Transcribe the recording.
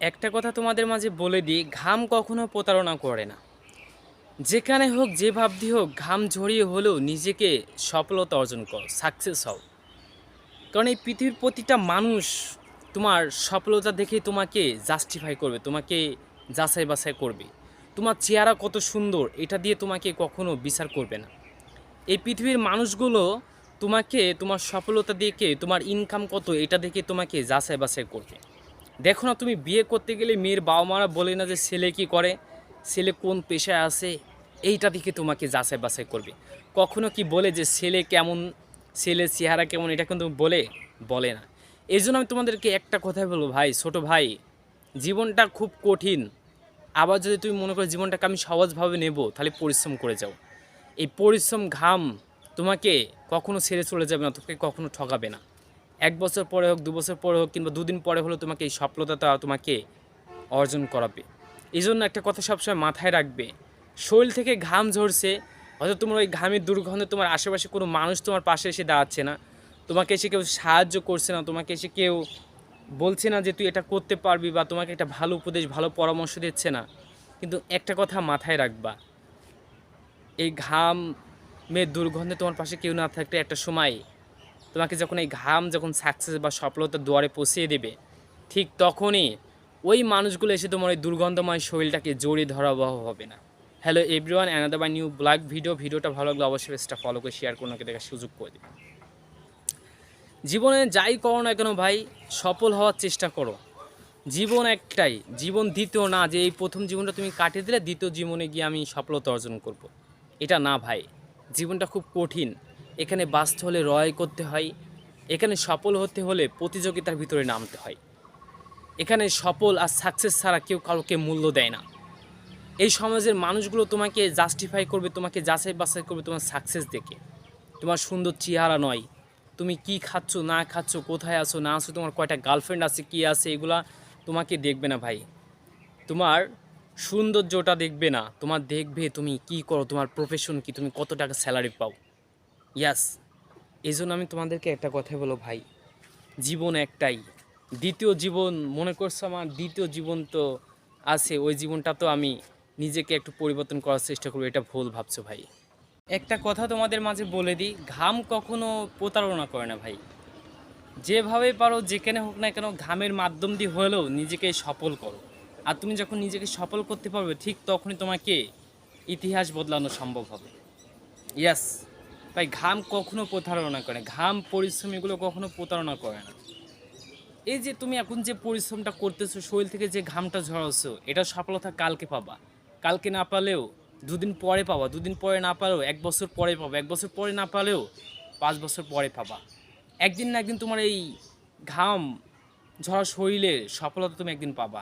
একটা কথা তোমাদের মাঝে বলে দিই, ঘাম কখনো প্রতারণা করে না। যেখানে হোক, যে ভাবতে হোক, ঘাম ঝরিয়ে হলেও নিজেকে সফলতা অর্জন করো সাকসেস হও। কারণ এই পৃথিবীর প্রতিটা মানুষ তোমার সফলতা দেখে তোমাকে জাস্টিফাই করবে, তোমাকে যাচাই বাছাই করবে। তোমার চেহারা কত সুন্দর, এটা দিয়ে তোমাকে কখনো বিচার করবে না। এই পৃথিবীর মানুষগুলো তোমাকে, তোমার সফলতা দেখে তোমার ইনকাম কত, এটা দেখে তোমাকে যাচাই বাছাই করবে। দেখো না, তুমি বিয়ে করতে গেলে মেয়ের বাবা মারা বলে না যে ছেলে কি করে? ছেলে কোন পেশায় আছে? এইটা দেখে তোমাকে যাচাই বাছাই করবে। কখনো কি বলে যে ছেলে কেমন ছেলে চেহারা কেমন, এটা কিন্তু বলে বলে না। এই জন্য আমি তোমাদেরকে একটা কথাই বলব ভাই, ছোট ভাই, জীবনটা খুব কঠিন। আবার যদি তুমি মনে করো জীবনটাকে আমি সহজভাবে নেব, তাহলে পরিশ্রম করে যাও। এই পরিশ্রম ঘাম তোমাকে কখনো ছেড়ে চলে যাবে না তোমাকে কখনো ঠকাবে না। এক বছর পরে হোক, দু বছর পরে হোক, কিংবা দুদিন পরে হলেও তোমাকে এই সফলতাটা তোমাকে অর্জন করাবে। এই জন্য একটা কথা সবসময় মাথায় রাখবে। শরীর থেকে ঘাম ঝরছে, হয়তো তোমার ওই ঘামের দুর্গন্ধে তোমার আশেপাশে কোনো মানুষ তোমার পাশে এসে দাঁড়াচ্ছে না। তোমাকে এসে কেউ সাহায্য করছে না, তোমাকে এসে কেউ বলছে না যে তুই এটা করতে পারবি বা তোমাকে একটা ভালো উপদেশ, ভালো পরামর্শ দিচ্ছে না। কিন্তু একটা কথা মাথায় রাখবা। এই ঘাম মেয়ের দুর্গন্ধে তোমার পাশে কেউ না থাকলে একটা সময় তোমাকে যখন এই ঘাম যখন সাকসেস বা সফলতার দুয়ারে পৌঁছিয়ে দেবে, ঠিক তখনই ওই মানুষগুলো এসে তোমার ওই দুর্গন্ধময় শরীরটাকে জড়িয়ে ধরা হবে না। Hello everyone another by new vlog video ভিডিওটা ভালো লাগলে অবশ্যই পেজটা ফলো করে শেয়ার করে ওনাকে দেখার সুযোগ করে দেবে। জীবনে যাই করো না কেন ভাই, সফল হওয়ার চেষ্টা করো। জীবন একটাই, জীবন দ্বিতীয় না, যে এই প্রথম জীবনটা তুমি কাটিয়ে দিলে, দ্বিতীয় জীবনে গিয়ে আমি সফলতা অর্জন করব। এটা না ভাই, জীবনটা খুব কঠিন। এখানে বাঁচতে হলে রয় করতে হয়, এখানে সফল হতে হলে প্রতিযোগিতার ভিতরে নামতে হয়। এখানে সফল আর সাকসেস ছাড়া কেউ কাউকে মূল্য দেয় না। এই সমাজের মানুষগুলো তোমাকে জাস্টিফাই করবে, তোমাকে যাচাই বাছাই করবে তোমার সাকসেস দেখে। তোমার সুন্দর চেহারা নয়। তুমি কি খাচ্ছ, না খাচ্ছ, কোথায় আছো, না আছো, তোমার কয়টা গার্লফ্রেন্ড আছে, কি আছে, এগুলা তোমাকে দেখবে না ভাই। তোমার সৌন্দর্যটা দেখবে না। তোমার দেখবে তুমি কি করো, তোমার প্রফেশন কি, তুমি কত টাকা স্যালারি পাও। ইয়াস এই জন্য আমি তোমাদেরকে একটা কথাই বলো ভাই। জীবন একটাই। দ্বিতীয় জীবন মনে করছ আমার? দ্বিতীয় জীবন তো আছে। ওই জীবনটা তো আমি নিজেকে একটু পরিবর্তন করার চেষ্টা করব। এটা ভুল ভাবছ ভাই। একটা কথা তোমাদের মাঝে বলে দিই, ঘাম কখনো প্রতারণা করে না ভাই। যেভাবে পারো, যেখানে হোক না কেন ঘামের মাধ্যম দিয়ে হলেও নিজেকে সফল করো। আর তুমি যখন নিজেকে সফল করতে পারবে, ঠিক তখনই তোমাকে ইতিহাস বদলানো সম্ভব হবে। ইয়াস ভাই ঘাম কখনো প্রতারণা করে। ঘাম পরিশ্রম এগুলো কখনো প্রতারণা করে না। এই যে তুমি এখন যে পরিশ্রমটা করতেছো, শরীর থেকে যে ঘামটা ঝরাচ্ছো, এটা সফলতা কালকে পাবা। কালকে না পালেও, দুদিন পরে পাবা। দুদিন পরে না পালেও, এক বছর পরে পাবা। এক বছর পরে না পালেও, পাঁচ বছর পরে পাবা। একদিন না একদিন তোমার এই ঘাম ঝরা শরীরে সফলতা তুমি একদিন পাবা।